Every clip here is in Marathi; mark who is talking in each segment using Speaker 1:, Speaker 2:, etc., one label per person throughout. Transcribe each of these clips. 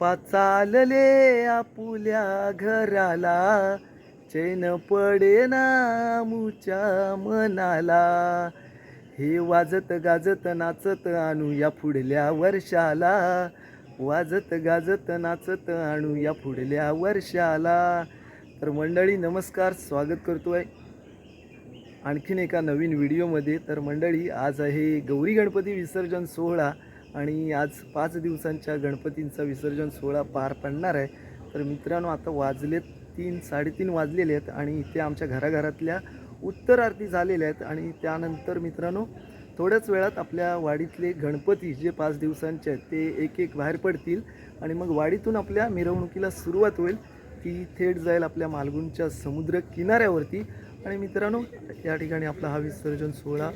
Speaker 1: बाप्पा चालले आपुल्या घराला. चैन पडे ना मुच्या मनाला. हे वाजत गाजत नाचत आणू या पुढल्या वर्षाला. वाजत गाजत नाचत आणू या पुढल्या वर्षाला. तर मंडळी नमस्कार स्वागत करतो आहे आणखीन एका नवीन व्हिडिओमध्ये. तर मंडळी आज आहे गौरी गणपती विसर्जन सोहळा. आणि आज पाच दिवसांच्या गणपतींचा विसर्जन सोहळा पार पडणार आहे. तर मित्रांनो आता वाजलेत तीन साडेतीन वाजलेले आहेत आणि इथे आमच्या घराघरातल्या उत्तर आरती झालेल्या आहेत. आणि त्यानंतर मित्रांनो थोड्याच वेळात आपल्या वाडीतले गणपती जे पाच दिवसांचे आहेत ते एक एक बाहेर पडतील आणि मग वाडीतून आपल्या मिरवणुकीला सुरुवात होईल. ती थेट जाईल आपल्या मालगुणच्या समुद्र किनाऱ्यावरती. आणि मित्रांनो या ठिकाणी आपला हा विसर्जन सोहळा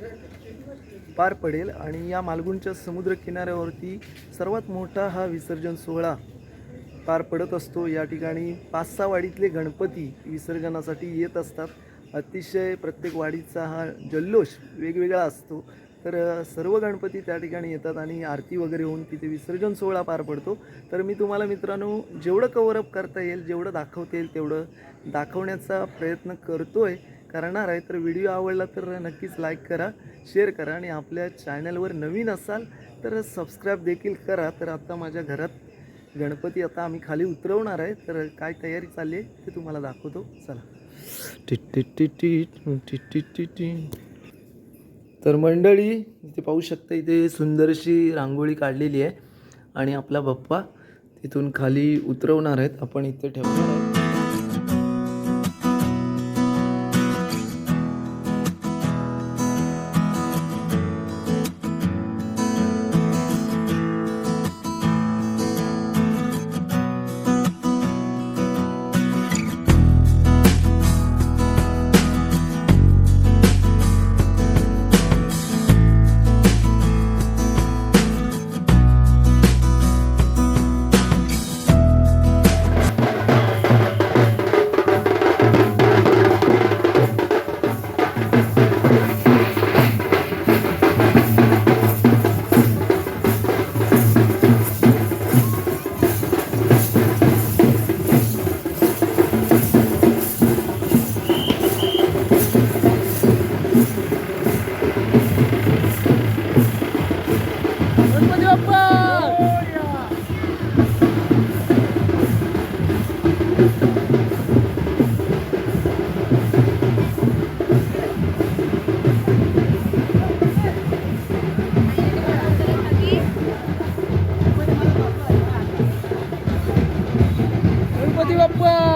Speaker 1: पार पडेल आणि या मालगुणच्या समुद्र किनाऱ्यावरती सर्वात मोठा हा विसर्जन सोहळा पार पडत असतो. या ठिकाणी पाच सहा वाडीतले गणपती विसर्जनासाठी येत असतात. अतिशय प्रत्येक वाडीचा हा जल्लोष वेगवेगळा असतो. तर सर्व गणपती त्या ठिकाणी येतात आणि आरती वगैरे होऊन तिथे विसर्जन सोहळा पार पडतो. तर मी तुम्हाला मित्रांनो जेवढं कवरअप करता येईल जेवढं दाखवता येईल तेवढं दाखवण्याचा प्रयत्न करतो आहे करणार आहे तर व्हिडिओ आवडला तर नक्कीच लाईक करा शेअर करा आणि आपल्या चॅनलवर नवीन असाल तर सबस्क्राईब देखील करा. तर आत्ता माझ्या घरात गणपती आता आम्ही खाली उतरवणार आहे तर काय तयारी चालली आहे ते तुम्हाला दाखवतो. चला. तर मंडळी इथे पाहू शकता इथे सुंदरशी रांगोळी काढलेली आहे आणि आपला बाप्पा तिथून खाली उतरवणार आहेत. आपण इथे ठेवणार आहे Wapwa.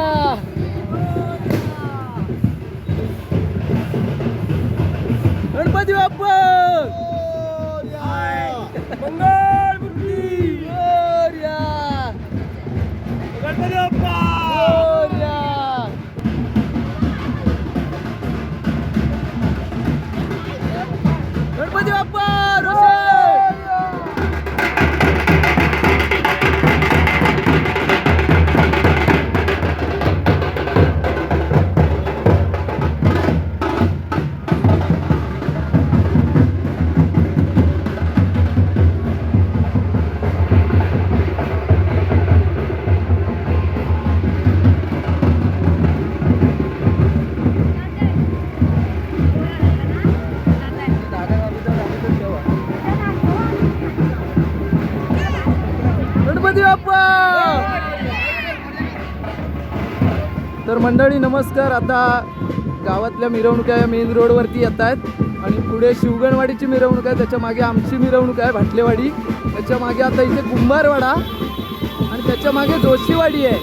Speaker 1: तर मंडळी नमस्कार. आता गावातल्या मिरवणुका या मेन रोडवरती येत आहेत. आणि पुढे शिवगणवाडीची मिरवणूक आहे. त्याच्यामागे आमची मिरवणूक आहे भाटलेवाडी. त्याच्यामागे आता इथे कुंभारवाडा. आणि त्याच्यामागे जोशीवाडी आहे.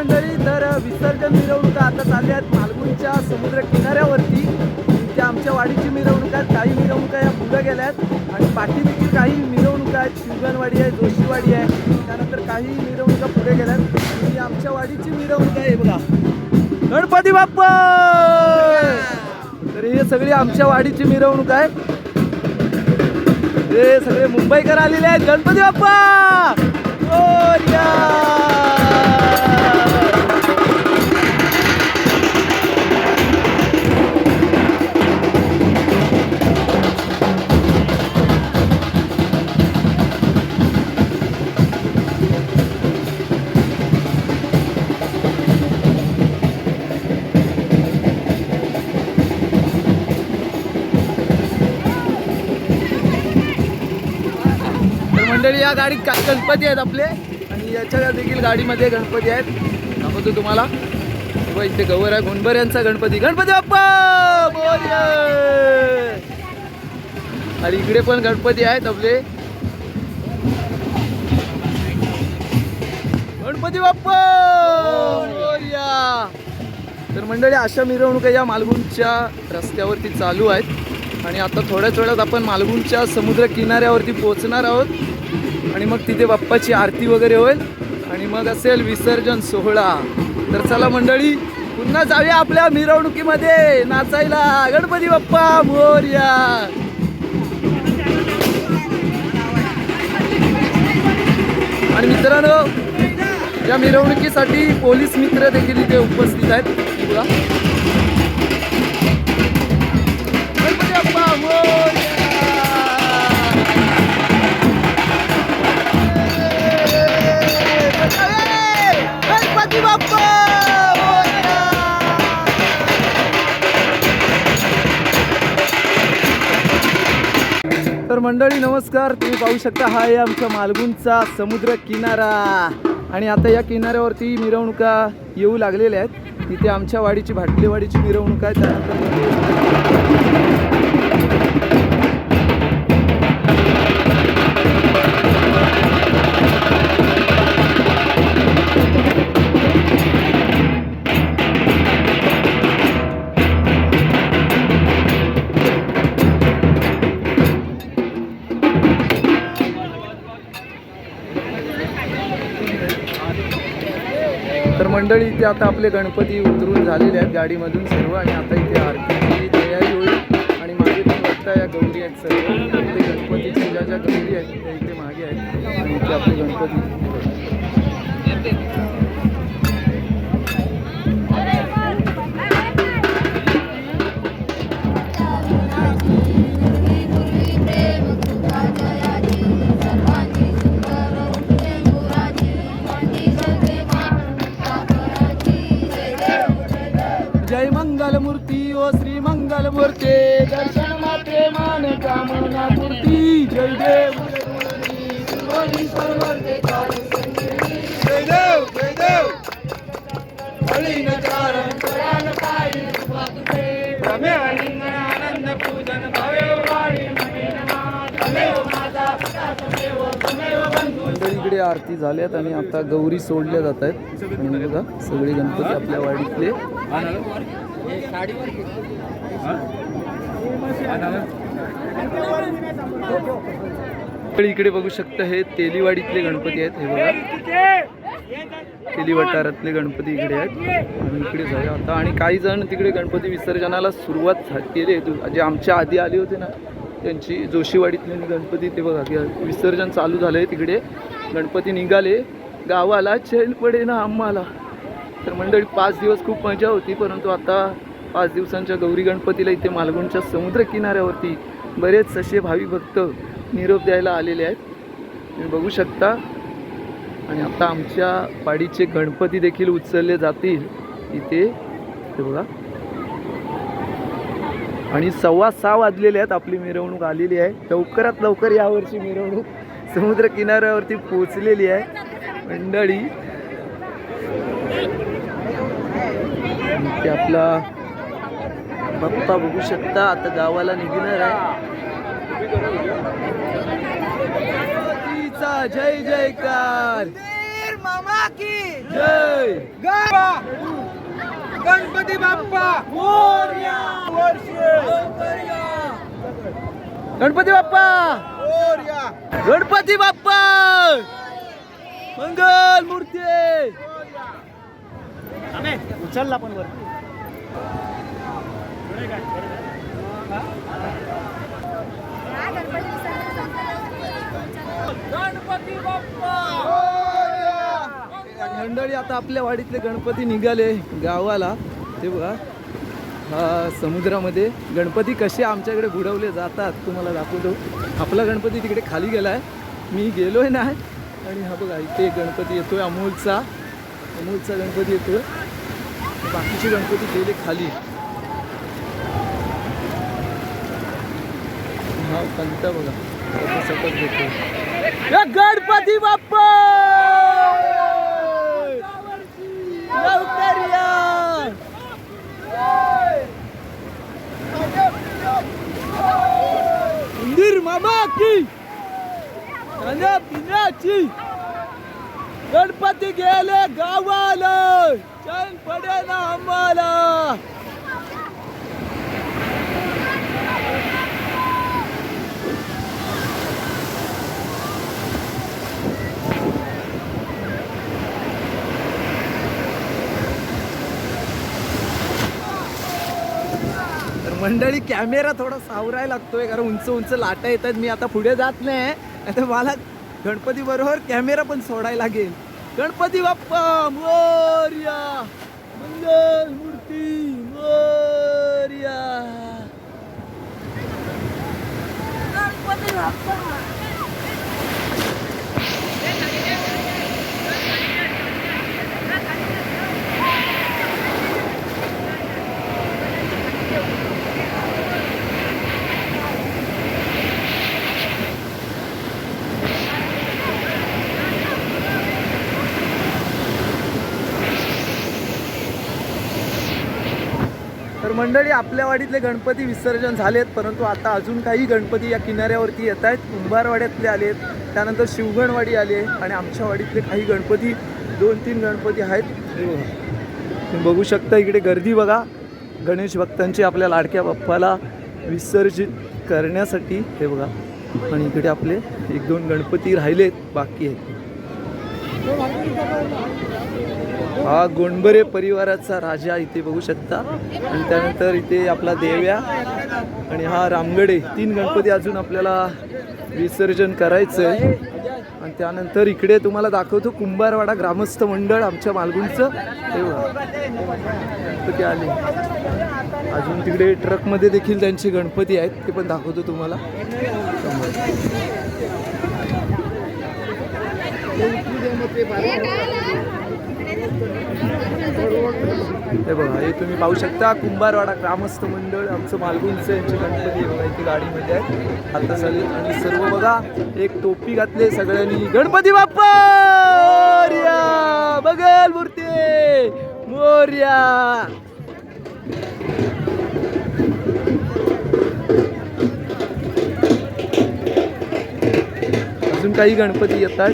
Speaker 1: मंडळी तर विसर्जन मिरवणुका आता चालल्या आहेत मालगुणच्या समुद्र किनाऱ्यावरती त्या आमच्या वाडीची मिरवणूक आहेत काही मिरवणुका या पुढं गेल्या आहेत. आणि पाठी देखील काही मिरवणुका आहेत शिवगणवाडी आहे जोशीवाडी आहे. त्यानंतर काही मिरवणुका पुढे गेल्या आहेत. ही आमच्या वाडीची मिरवणूक आहे बघा. गणपती बाप्पा! तर हे सगळी आमच्या वाडीची मिरवणूक आहे. हे सगळे मुंबईकर आलेले आहेत. गणपती बाप्पा! हो, oh, yeah! मंडळी या गाडीत काय गणपती आहेत आपले. आणि याच्या देखील गाडीमध्ये गणपती आहेत. दाखवतो तुम्हाला. बघा इथे गवर आहे. गुंबर यांचा गणपती. गणपती बाप्पा! मोरया! आणि इकडे पण गणपती आहेत आपले. गणपती बाप्पा! तर मंडळी अशा मिरवणुका या मालगुणच्या रस्त्यावरती चालू आहेत. आणि आता थोड्याच वेळात आपण मालगुणच्या समुद्र किनाऱ्यावरती पोहोचणार आहोत. आणि मग तिथे बाप्पाची आरती वगैरे होईल. आणि मग असेल विसर्जन सोहळा. तर चला मंडळी पुन्हा जाऊया आपल्या मिरवणुकीमध्ये. नाचायला. गणपती बाप्पा मोर्या आणि मित्रांनो या मिरवणुकीसाठी पोलीस मित्र देखील इथे उपस्थित आहेत. तुला गणपती बाप्पा मोर्या मंडळी नमस्कार. तुम्ही पाहू शकता हा आहे आमच्या मालगुणचा समुद्र किनारा. आणि आता या किनाऱ्यावरती मिरवणुका येऊ लागलेल्या आहेत. इथे आमच्या वाडीची भाटलेवाडीची मिरवणूक आहे. त्यानंतर मंडळी इथे आता आपले गणपती उतरून झालेले आहेत गाडीमधून सर्व आणि आता इथे आरतीची तयारी होईल आणि मागे पण बघता या गौरी आहेत सर्व. गणपती गणपतीच्या ज्या ज्या गौरी आहेत त्या इथे मागे आहेत. आणि इथे आपले गणपती. आरती झाल्यात आणि आता गौरी सोडल्या जात आहेत. आणि बघा सगळे गणपती आपल्या वाडीतले. इकडे बघू शकता हे तेलीवाडीतले गणपती आहेत हे बघा. तेली वटारातले गणपती इकडे आहेत. आणि इकडे जाऊया आता. आणि काही जण तिकडे गणपती विसर्जनाला सुरुवात केली आहे. जे आमच्या आधी आले होते ना त्यांची जोशीवाडीतले गणपती ते बघा विसर्जन चालू झालं आहे तिकडे. गणपती निघाले. गावाला चैन पडे ना आम्हाला. तर मंडळी पाच दिवस खूप मजा होती परंतु आता पाच दिवसांच्या गौरी गणपतीला इथे मालवणच्या समुद्र किनाऱ्यावरती बरेच असे भावी भक्त निरोप द्यायला आलेले आहेत. तुम्ही बघू शकता. आणि आता आमच्या पाडीचे गणपती देखील उचलले जातील इथे. ते बघा. आणि सव्वा सहा वाजलेले आहेत. आपली मिरवणूक आलेली आहे. लवकरात लवकर यावर्षी मिरवणूक. समुद्र किनाऱ्यावरती पोचलेली आहे. मंडळी. ते आपला बाप्पा बघू शकता आता गावाला निघणार आहे. जय जयकार.
Speaker 2: मामा की.
Speaker 1: जय.
Speaker 2: गणपती बाप्पा.
Speaker 1: गणपती बाप्पा! गणपती बाप्पा! मंगल मूर्ती!
Speaker 3: उचलला पण वर.
Speaker 1: मंडळी आता आपल्या वाडीतले गणपती निघाले गावाला. ते बघा. समुद्रामध्ये गणपती कसे आमच्याकडे बुडवले जातात तुम्हाला दाखवतो. आपला गणपती तिकडे खाली गेला आहे मी गेलो आहे ना. आणि हा बघा इथे गणपती येतो आहे अमोलचा. अमोलचा गणपती येतो आहे बाकीचे गणपती गेले खाली. हा पंत बघा. सतत घेतो गणपती बाप्पा! मामाची या पिण्याची गणपती गेले गावाला. चैन पडे ना आम्हाला. मंडळी कॅमेरा थोडा सावरायला लागतोय कारण उंच उंच लाटा येतात. मी आता पुढे जात नाही आता मला गणपती बरोबर कॅमेरा पण सोडायला लागेल. गणपती बाप्पा मोर्या! मंगल मूर्ती मोर्या! बाप्पा! मंडळी आपल्या वाडीतले गणपती विसर्जन झालेत परंतु आता अजून काही गणपती या किनाऱ्यावरती येत आहेत. कुंभारवाड्यातले आलेत त्यानंतर शिवगणवाडी आले आणि आमच्या वाडीतले काही गणपती दोन तीन गणपती आहेत. हे बघा. तुम्ही बघू शकता इकडे गर्दी बघा. गणेश भक्तांची आपल्या लाडक्या बाप्पाला विसर्जित करण्यासाठी हे बघा. आणि इकडे आपले एक दोन गणपती राहिलेत बाकी आहेत. हा गोंडबरे परिवाराचा राजा इथे बघू शकता. आणि त्यानंतर इथे आपला देव्या आणि हा रामगडे तीन गणपती अजून आपल्याला विसर्जन करायचं आहे आणि त्यानंतर इकडे तुम्हाला दाखवतो कुंभारवाडा ग्रामस्थ मंडळ आमच्या मालगुणचं. हे बघा. आले. अजून तिकडे ट्रकमध्ये देखील त्यांचे गणपती आहेत ते पण दाखवतो तुम्हाला. हे बघा हे तुम्ही पाहू शकता कुंभारवाडा ग्रामस्थ मंडळ आमचं मालगुणचं यांची गणपती बघा इथे गाडीमध्ये आहे. आता चालेल आणि सर्व बघा एक टोपी घातले सगळ्यांनी. गणपती बाप्पा बघल मूर्ती! मोर्या अजून काही गणपती येतात.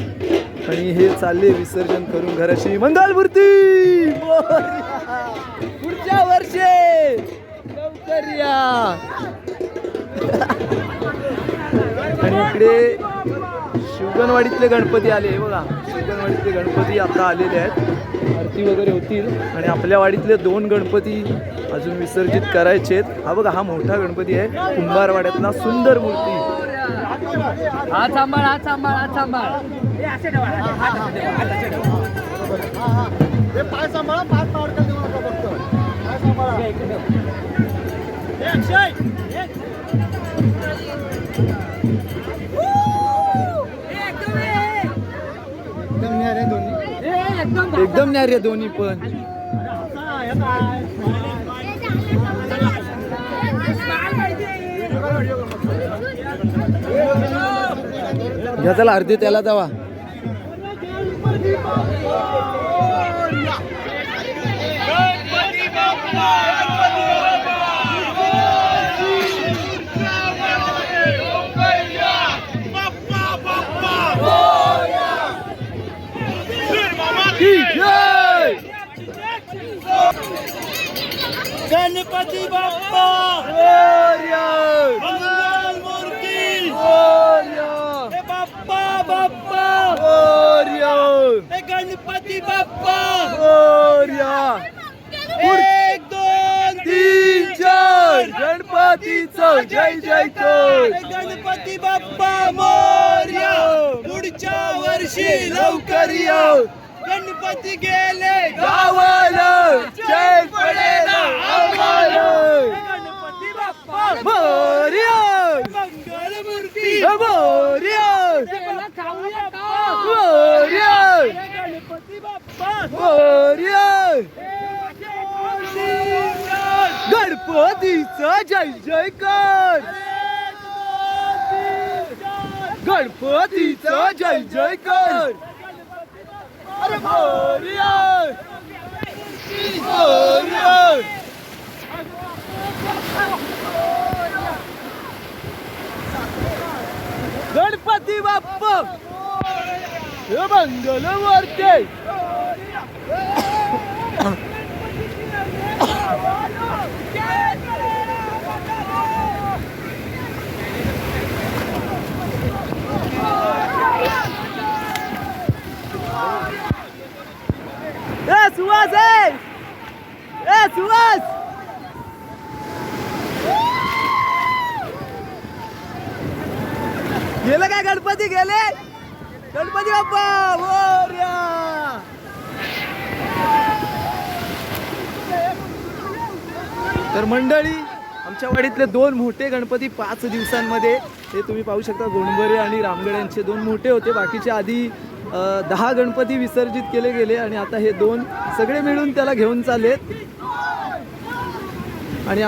Speaker 1: आणि हे चालले विसर्जन करून घराशी मंगल मूर्ती! पुढच्या वर्षी. लवकर या. आणि इकडे शिवगणवाडीतले गणपती आले. हे बघा शिवगणवाडीतले गणपती आता आलेले आहेत. आरती वगैरे होतील. आणि आपल्या वाडीतले दोन गणपती अजून विसर्जित करायचे आहेत. हा बघा हा मोठा गणपती आहे. कुंभारवाड्यातला सुंदर मूर्ती.
Speaker 2: हात सांभाळ हात सांभाळ हात सांभाळ.
Speaker 3: हे पाय सांभाळा पाय पावडकर देऊ नका फक्त. पाय सांभाळा. अक्षय. एकदम न्यारे दोन्ही.
Speaker 1: एकदम न्यारे दोन्ही पण? घ्या चला अर्धी त्याला जावा. Ganipati Bappa!
Speaker 3: Gloria! Bangal
Speaker 1: Murti!
Speaker 3: Gloria! Hey Bappa, Bappa!
Speaker 1: Gloria!
Speaker 3: Hey Ganipati
Speaker 1: Bappa! Gloria! गणपतीचं जय जयकार
Speaker 3: गणपती बाप्पा मोर्या. पुढच्या वर्षी लवकर या गणपती गेले
Speaker 1: गावाला. जय पडेला आम्हाला.
Speaker 3: गणपती बाप्पा
Speaker 1: मोरया.
Speaker 3: मंगलमूर्ती
Speaker 1: मोरया.
Speaker 2: खाऊया का?
Speaker 1: मोरया.
Speaker 3: गणपती बाप्पा.
Speaker 1: मोरया. गणपतीचा जय जयकार. गणपतीचा जय जयकार. गणपती बाप्प. हे मंगल वरते ए सुहास ए ए सुहास गेलं काय गणपती? गेले? गणपती बाप्पा! हो, मोरया तर मंडळी आमच्या वाडीतले दोन मोठे गणपती पाच दिवसांमध्ये हे तुम्ही पाहू शकता गोंडबरे आणि रामगड यांचे दोन मोठे होते. बाकीचे आधी दहा गणपती विसर्जित केले गेले आणि आता हे दोन सगळे मिळून त्याला घेऊन चाललेत. आणि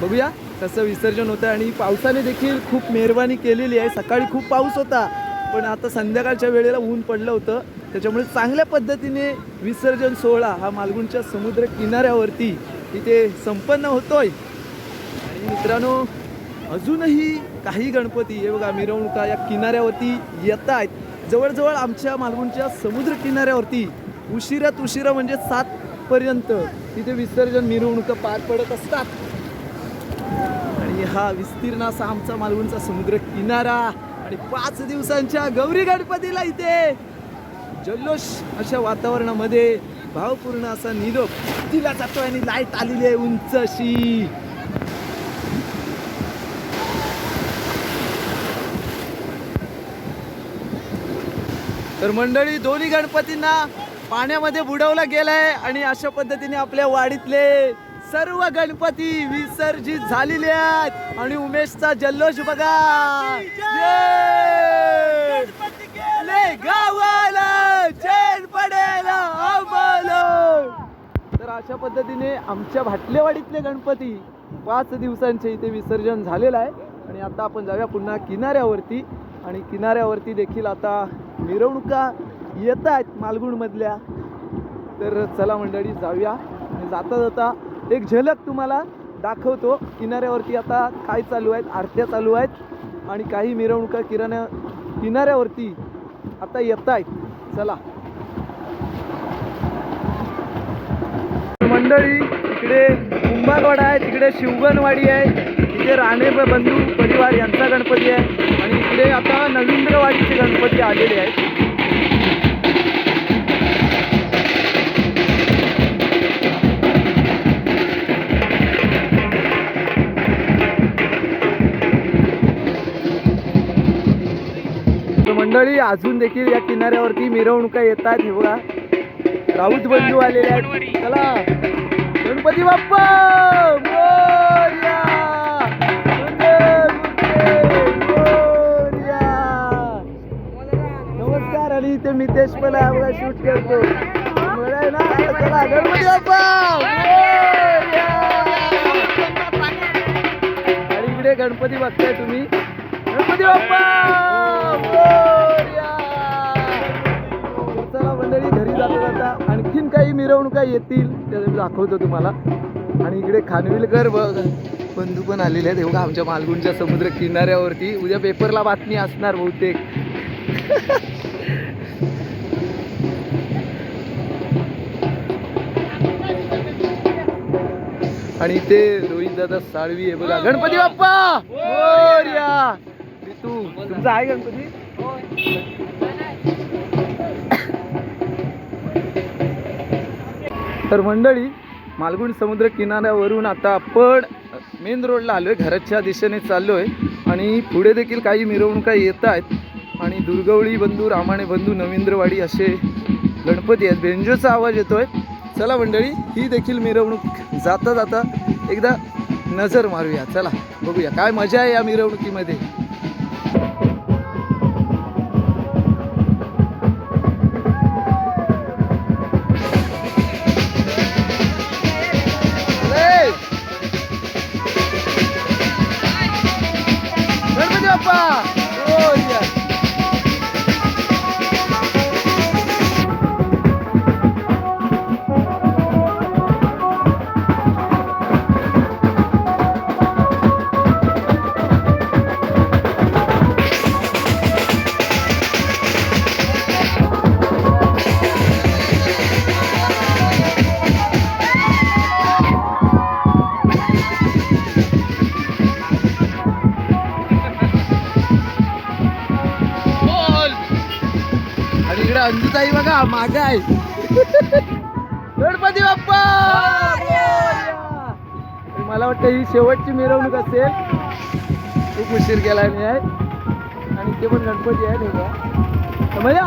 Speaker 1: बघूया कसं विसर्जन होतं आणि पावसाने देखील खूप मेहरबानी केलेली आहे. सकाळी खूप पाऊस होता पण आता संध्याकाळच्या वेळेला ऊन पडलं होतं. त्याच्यामुळे चांगल्या पद्धतीने विसर्जन सोहळा हा मालगुणच्या समुद्र किनाऱ्यावरती इथे संपन्न होतोय. आणि मित्रांनो अजूनही काही गणपती हे बघा मिरवणुका या किनाऱ्यावरती येत आहेत जवळजवळ आमच्या मालवणच्या समुद्र किनाऱ्यावरती उशिरात उशिरा म्हणजे सात पर्यंत तिथे विसर्जन मिरवणुका पार पडत असतात. आणि हा विस्तीर्ण असा आमचा मालवणचा समुद्र किनारा. आणि पाच दिवसांच्या गौरी गणपतीला इथे जल्लोष अशा वातावरणामध्ये भावपूर्ण असा निरोप दिला जातो आणि लाइट आलेली आहे उंच अशी तर मंडळी दोन्ही गणपतींना पाण्यामध्ये बुडवलं गेलंय आणि अशा पद्धतीने आपल्या वाडीतले सर्व गणपती विसर्जित झालेले आहेत. आणि उमेशचा जल्लोष बघा. गावाला चैन पडेला आम्हाला तर अशा पद्धतीने आमच्या भाटलेवाडीतले गणपती पाच दिवसांचे इथे विसर्जन झालेलं आहे. आणि आता आपण जाऊया पुन्हा किनाऱ्यावरती. आणि किनाऱ्यावरती देखील आता मिरवणुका येत आहेत मालगुणमधल्या तर चला मंडळी जाऊया. आणि जाता जाता एक झलक तुम्हाला दाखवतो. किनाऱ्यावरती आता काय चालू आहेत? आरत्या चालू आहेत. आणि काही मिरवणुका किराणा किनाऱ्यावरती आता येत आहेत चला. मंडळी इकडे कुंभारवाडा आहे तिकडे शिवगणवाडी आहे तिथे राणे बंधू परिवार यांचा गणपती आहे आणि इकडे आता नवींद्रवाडीचे गणपती आलेले आहेत. तर मंडळी अजून देखील या किनाऱ्यावरती मिरवणुका येतात हे बघा. राऊत बंधू आलेले आहेत. चला. गणपती बाप्पा! नमस्कार आणि इथे मितेश पण आहे शूट करतो. बरं ना? चला गणपती बाप्पा! आणि इकडे गणपती बघताय तुम्ही. गणपती बाप्पा! चला मंडळी घरी जाता जाता आणखीन काही मिरवणुका येतील त्या मी दाखवतो तुम्हाला. आणि इकडे खानविलकर बंधू पण आलेले आहेत. हे बघा आमच्या मालगुणच्या समुद्र किनाऱ्यावरती उद्या पेपरला बातमी असणार बहुतेक. आणि इथे रोहित दादा साळवी आहे. बघा गणपती बाप्पा! मोरया तू तुमचा आहे गणपती? तर मंडळी मालगुण समुद्र किनाऱ्यावरून आता आपण मेन रोडला आलो आहे घराच्या दिशेने चाललो आहे आणि पुढे देखील काही मिरवणुका येत आहेत. आणि दुर्गवळी बंधू रामाणे बंधू नवींद्रवाडी असे गणपती आहेत. बेंजोचा आवाज येतो आहे चला मंडळी ही देखील मिरवणूक जाता जाता एकदा नजर मारूया. चला बघूया. काय मजा आहे या मिरवणुकीमध्ये? गणपती इकडे अंजुताई बघा माग आहे. गणपती बाप्पा! मला वाटतं ही शेवटची मिरवणूक असेल. खूप उशीर केला मी आहे. आणि ते पण गणपती आहेत हे समजा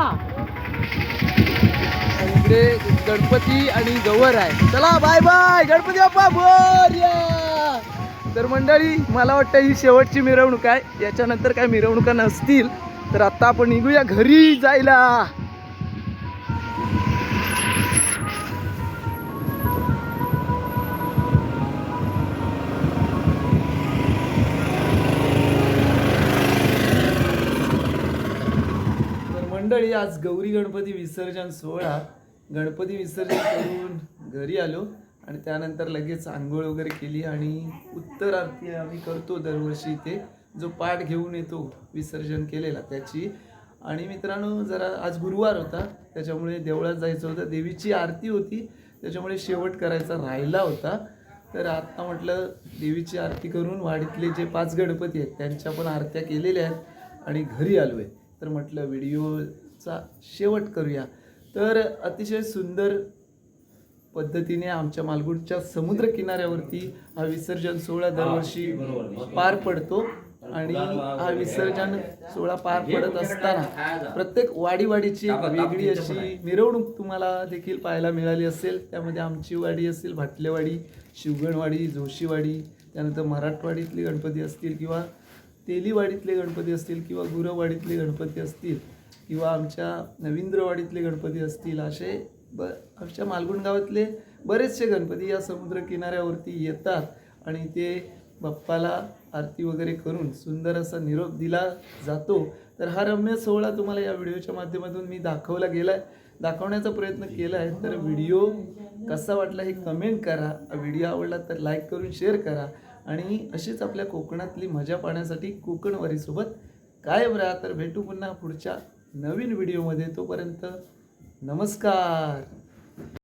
Speaker 1: इकडे गणपती आणि गवर आहे. चला बाय बाय गणपती बाप्पा मोरया तर मंडळी मला वाटतं ही शेवटची मिरवणूक आहे. याच्यानंतर काय मिरवणुका नसतील तर आत्ता आपण निघूया घरी जायला. मंडळी आज गौरी गणपती विसर्जन सोहळा. गणपती विसर्जन करून घरी आलो आणि त्यानंतर लगेच आंघोळ वगैरे केली आणि उत्तर आरती आम्ही करतो दरवर्षी इथे. जो पाठ घेऊन येतो विसर्जन केलेला त्याची. आणि मित्रांनो जरा आज गुरुवार होता त्याच्यामुळे देवळात जायचं होतं. देवीची आरती होती त्याच्यामुळे शेवट करायचा राहिला होता. तर आता म्हटलं देवीची आरती करून वाडीतले जे पाच गणपती आहेत त्यांच्या पण आरत्या केलेल्या आहेत आणि घरी आलो आहे तर म्हटलं व्हिडिओ व्हिडिओचा शेवट करूया. तर अतिशय सुंदर पद्धतीने आमच्या मालगुडच्या समुद्र किनाऱ्यावरती हा विसर्जन सोहळा दरवर्षी पार पडतो आणि हा विसर्जन सोहळा पार पडत असताना प्रत्येक वाडीवाडीची एक वेगळी अशी मिरवणूक तुम्हाला देखील पाहायला मिळाली असेल. त्यामध्ये आमची वाडी असेल भाटलेवाडी शिवगणवाडी जोशीवाडी त्यानंतर मराठवाडीतले गणपती असतील किंवा तेलीवाडीतले गणपती असतील किंवा गुरवाडीतले गणपती असतील. किंवा आमच्या नवींद्रवाडीतले गणपती असतील असे ब आमच्या मालगुण गावातले बरेचसे गणपती या समुद्र किनाऱ्यावरती येतात आणि ते बाप्पाला आरती वगैरे करून सुंदर असा निरोप दिला जातो. तर हा रम्य सोहळा तुम्हाला या व्हिडिओच्या माध्यमातून मी दाखवला गेला आहे दाखवण्याचा प्रयत्न केला आहे तर व्हिडिओ कसा वाटला हे कमेंट करा. व्हिडिओ आवडला तर लाईक करून शेअर करा. आणि अशीच आपल्या कोकणातली मजा पाहण्यासाठी कोकणवारीसोबत कायम राहा. तर भेटू पुन्हा पुढच्या नवीन व्हिडिओमध्ये तोपर्यंत नमस्कार.